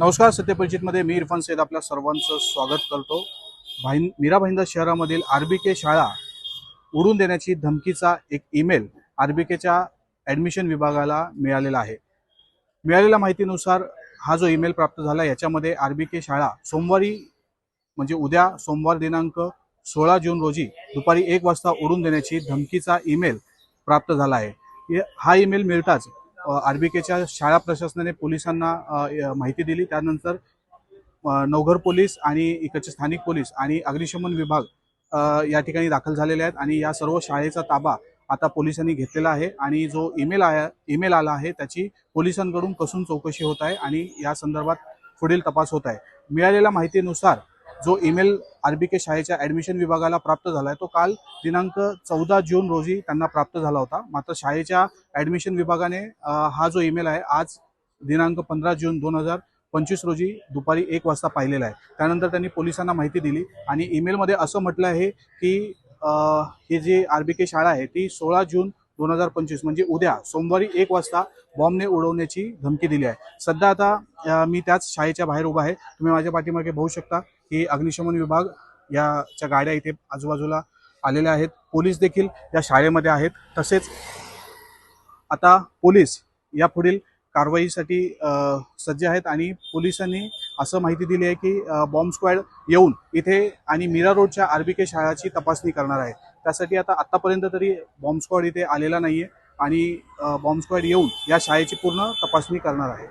नमस्कार सत्यपरिचितमध्ये मी इरफान सैद आपल्या सर्वांचं स्वागत करतो. भाईं मीरा भाईंदा शहरामधील आरबीके शाळा उडून देण्याची धमकीचा एक ईमेल आरबीकेच्या ॲडमिशन विभागाला मिळालेला आहे. मिळालेल्या माहितीनुसार हा जो ईमेल प्राप्त झाला याच्यामध्ये आरबीके शाळा सोमवारी म्हणजे उद्या सोमवार दिनांक सोळा जून रोजी दुपारी एक वाजता उडून देण्याची धमकीचा ईमेल प्राप्त झाला आहे. हा ईमेल मिळताच आरबीकेच्या शाळा प्रशासनाने पोलिसांना माहिती दिली. त्यानंतर नवघर पोलीस आणि इकडचे स्थानिक पोलीस आणि अग्निशमन विभाग या ठिकाणी दाखल झालेले आहेत आणि या सर्व शाळेचा ताबा आता पोलिसांनी घेतलेला आहे आणि जो ईमेल आहे ईमेल आला आहे त्याची पोलिसांकडून कसून चौकशी होत आहे आणि या संदर्भात पुढील तपास होत आहे. मिळालेल्या माहितीनुसार जो ईमेल आरबीके शाळेच्या ॲडमिशन विभागाला प्राप्त झाला आहे तो काल दिनांक चौदा जून रोजी त्यांना प्राप्त झाला होता. मात्र शाळेच्या ॲडमिशन विभागाने हा जो ईमेल आहे आज दिनांक पंधरा जून दोन हजार पंचवीस रोजी दुपारी एक वाजता पाहिलेला आहे. त्यानंतर त्यांनी पोलिसांना माहिती दिली आणि ईमेलमध्ये असं म्हटलं आहे की हे ही जी आर बी के शाळा आहे ती सोळा जून दोन हजार पंचवीस म्हणजे उद्या सोमवारी एक वाजता बॉम्बने उडवण्याची धमकी दिली आहे. सध्या आता मी त्याच शाळेच्या बाहेर उभा आहे. तुम्ही माझ्या पाठीमागे पाहू शकता की अग्निशमन विभाग याच्या गाड्या इथे आजूबाजूला आलेल्या आहेत. पोलीस देखील या शाळेमध्ये आहेत. तसेच आता पोलीस या पुढील कारवाईसाठी सज्ज आहेत आणि पोलिसांनी असं माहिती दिली आहे की बॉम्ब स्क्वॉड येऊन इथे आणि मीरा रोडच्या आरबीके शाळाची तपासणी करणार आहे. त्यासाठी आता आत्तापर्यंत तरी बॉम्ब स्क्वॉड इथे आलेला नाहीये आणि बॉम्ब स्क्वॉड येऊन या शाळेची पूर्ण तपासणी करणार आहे.